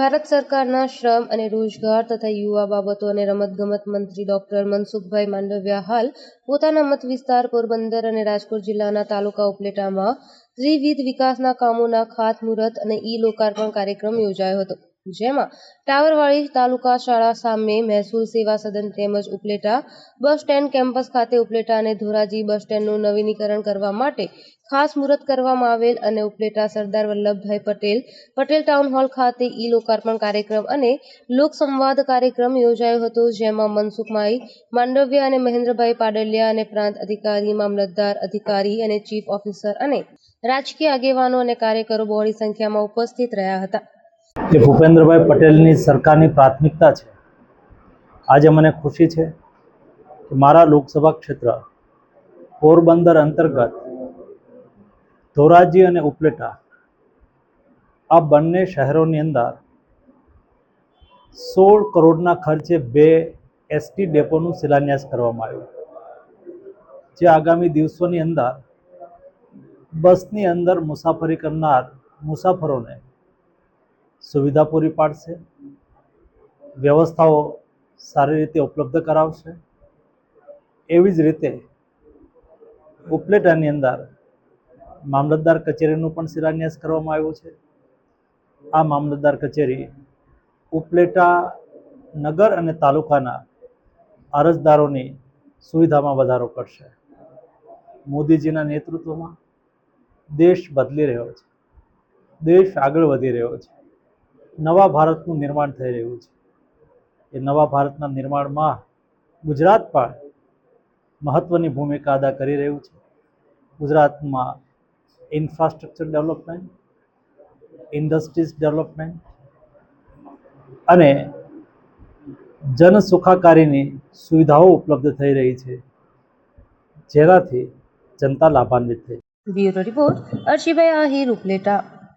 ભારત સરકારના શ્રમ અને રોજગાર તથા યુવા બાબતો અને રમતગમત મંત્રી ડોક્ટર મનસુખભાઈ માંડવિયા હાલ પોતાના મત વિસ્તાર પોરબંદર અને રાજકોટ જિલ્લાના તાલુકા ઉપલેટામાં ત્રિવિધ વિકાસના કામોના ખાતમુહૂર્ત અને ઈ લોકાર્પણ કાર્યક્રમ યોજાયો હતો. જેમાં ટાવરવાળી તાલુકા શાળા સામે મહેસૂલ સેવા સદન તેમજ ઉપલેટા બસ સ્ટેન્ડ, કેમ્પસ ખાતે ઉપલેટા અને ધોરાજી બસ સ્ટેન્ડનું નવીનીકરણ કરવા માટે ખાસ મુહૂર્ત કરવામાં આવેલ અને ઉપલેટા સરદાર વલ્લભભાઈ પટેલ પટેલ ટાઉન હોલ ખાતે ઈ લોકાર્પણ કાર્યક્રમ અને લોકસંવાદ કાર્યક્રમ યોજાયો હતો, જેમાં મનસુખમાઈ માંડવ્યા અને મહેન્દ્રભાઈ પાડલિયા અને પ્રાંત અધિકારી, મામલતદાર અધિકારી અને ચીફ ઓફિસર અને રાજકીય આગેવાનો અને કાર્યકરો બહોળી સંખ્યામાં ઉપસ્થિત રહ્યા હતા. એ ભૂપેન્દ્રભાઈ પટેલની સરકારની પ્રાથમિકતા છે. આજે મને ખુશી છે કે મારા લોકસભા ક્ષેત્ર પોરબંદર અંતર્ગત ધોરાજી અને ઉપલેટા આ બંને શહેરોની અંદર સોળ કરોડના ખર્ચે બે એસટી ડેપોનું શિલાન્યાસ કરવામાં આવ્યું. જે આગામી દિવસોની અંદર બસની અંદર મુસાફરી કરનાર મુસાફરોને સુવિધા પૂરી પાડશે, વ્યવસ્થાઓ સારી રીતે ઉપલબ્ધ કરાવશે. એવી જ રીતે ઉપલેટાની અંદર મામલતદાર કચેરીનું પણ શિલાન્યાસ કરવામાં આવ્યું છે. આ મામલતદાર કચેરી ઉપલેટા નગર અને તાલુકાના અરજદારોની સુવિધામાં વધારો કરશે. મોદીજીના નેતૃત્વમાં દેશ બદલી રહ્યો છે. દેશ આગળ વધી રહ્યો છે. નવા ભારતનું નિર્માણ થઈ રહ્યું છે. એ નવા ભારતના નિર્માણમાં ગુજરાત પણ મહત્ત્વની ભૂમિકા અદા કરી રહ્યું છે. ગુજરાતમાં ઇન્ફ્રાસ્ટ્રક્ચર ડેવલપમેન્ટ ઇન્ડસ્ટ્રીઝ ડેવલપમેન્ટ અને જન સુખાકારીની સુવિધાઓ ઉપલબ્ધ થઈ રહી છે, જેનાથી જનતા લાભાન્વિત થઈ બ્યુરો રિપોર્ટ અર્શીભાઈ આહિર ઉપલેટા.